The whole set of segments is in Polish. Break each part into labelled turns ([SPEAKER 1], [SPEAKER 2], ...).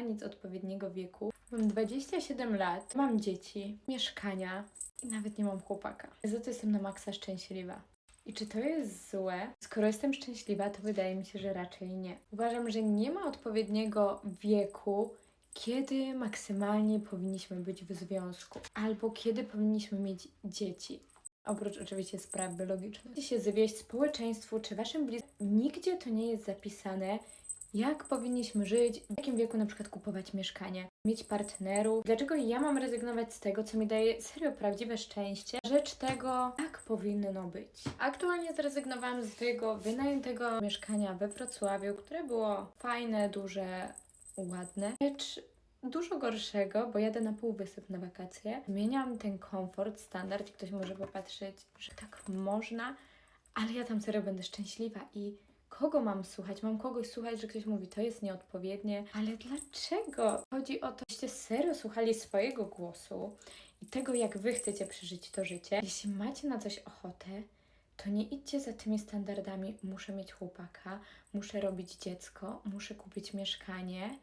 [SPEAKER 1] nic odpowiedniego wieku. Mam 27 lat, mam dzieci, mieszkania i nawet nie mam chłopaka. Za to jestem na maksa szczęśliwa. I czy to jest złe? Skoro jestem szczęśliwa, to wydaje mi się, że raczej nie. Uważam, że nie ma odpowiedniego wieku, kiedy maksymalnie powinniśmy być w związku, albo kiedy powinniśmy mieć dzieci. Oprócz oczywiście spraw biologicznych. Chcecie się zwieść społeczeństwu czy waszym bliskim. Nigdzie to nie jest zapisane, jak powinniśmy żyć, w jakim wieku na przykład kupować mieszkanie, mieć partnerów. Dlaczego ja mam rezygnować z tego, co mi daje serio prawdziwe szczęście, rzecz tego, jak powinno być. Aktualnie zrezygnowałam z swojego wynajętego mieszkania we Wrocławiu, które było fajne, duże, ładne, lecz dużo gorszego, bo jadę na półwysyp na wakacje. Zmieniam ten komfort, standard i ktoś może popatrzeć, że tak można, ale ja tam serio będę szczęśliwa i kogo mam słuchać? Mam kogoś słuchać, że ktoś mówi, to jest nieodpowiednie, ale dlaczego? Chodzi o to, żebyście serio słuchali swojego głosu i tego, jak wy chcecie przeżyć to życie. Jeśli macie na coś ochotę, to nie idźcie za tymi standardami. Muszę mieć chłopaka, muszę robić dziecko, muszę kupić mieszkanie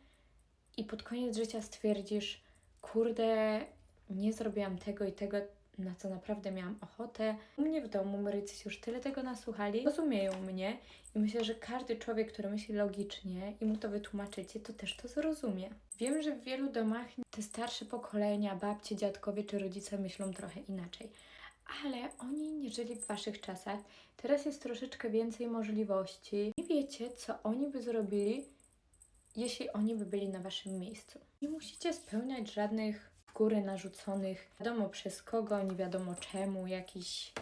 [SPEAKER 1] i pod koniec życia stwierdzisz, kurde, nie zrobiłam tego i tego, na co naprawdę miałam ochotę. U mnie w domu Marycy już tyle tego nasłuchali, rozumieją mnie i myślę, że każdy człowiek, który myśli logicznie i mu to wytłumaczycie, to też to zrozumie. Wiem, że w wielu domach te starsze pokolenia, babcie, dziadkowie czy rodzice myślą trochę inaczej. Ale oni nie żyli w waszych czasach. Teraz jest troszeczkę więcej możliwości. Nie wiecie, co oni by zrobili, jeśli oni by byli na waszym miejscu. Nie musicie spełniać żadnych góry narzuconych, wiadomo przez kogo, nie wiadomo czemu, jakichś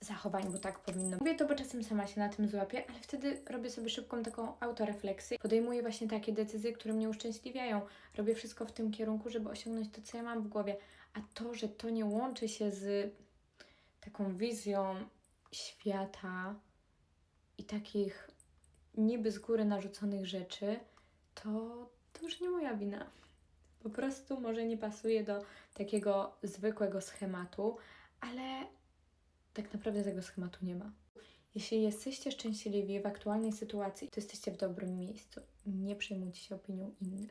[SPEAKER 1] zachowań, bo tak powinno. Mówię to, bo czasem sama się na tym złapię, ale wtedy robię sobie szybką taką autorefleksję. Podejmuję właśnie takie decyzje, które mnie uszczęśliwiają. Robię wszystko w tym kierunku, żeby osiągnąć to, co ja mam w głowie. A to, że to nie łączy się z taką wizją świata i takich niby z góry narzuconych rzeczy, to, to już nie moja wina. Po prostu może nie pasuje do takiego zwykłego schematu, ale tak naprawdę tego schematu nie ma. Jeśli jesteście szczęśliwi w aktualnej sytuacji, to jesteście w dobrym miejscu. Nie przejmujcie się opinią innych.